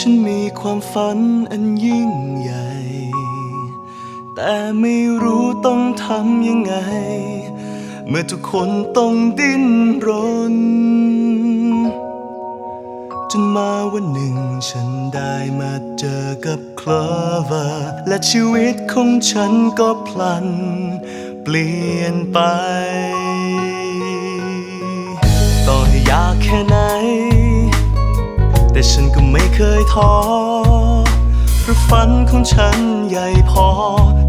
ฉันมีความฝันอันยิ่งใหญ่ แต่ไม่รู้ต้องทำยังไง เมื่อทุกคนต้องดิ้นรน จนมาวันหนึ่งฉันได้มาเจอกับคลอเวอร์และชีวิตของฉันก็พลัน เปลี่ยนไป ต่อให้ยากแค่ไหน แต่ฉันก็ไม่เคยท้อเพราะฝันของฉันใหญ่พอ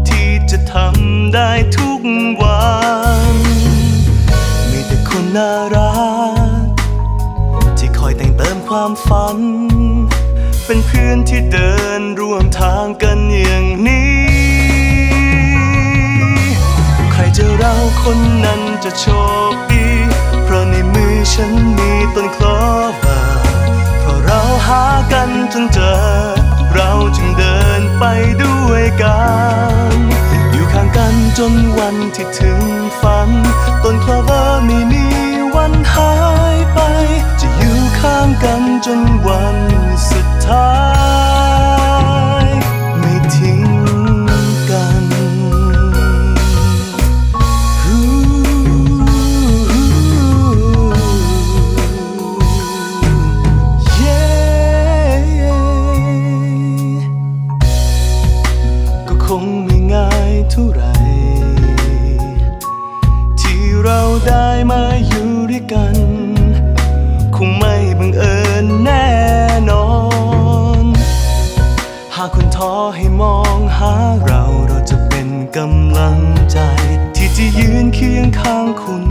ที่จะทำได้ทุกวัน มีแต่คนน่ารัก ที่คอยแต่งเติมความฝัน เป็นเพื่อนที่เดินร่วมทางกันอย่างนี้ ใครจะเราคนนั้นจะโชค จนเจอ เราจึงเดินไปด้วยกัน อยู่ข้างกันจนวันที่ถึงฝัน ต้นคลาเวอร์ไม่มีวันหายไป จะอยู่ข้างกันจนวัน หาเราเราจะเป็นกำลังใจ ที่จะยืนเคียงข้างคุณ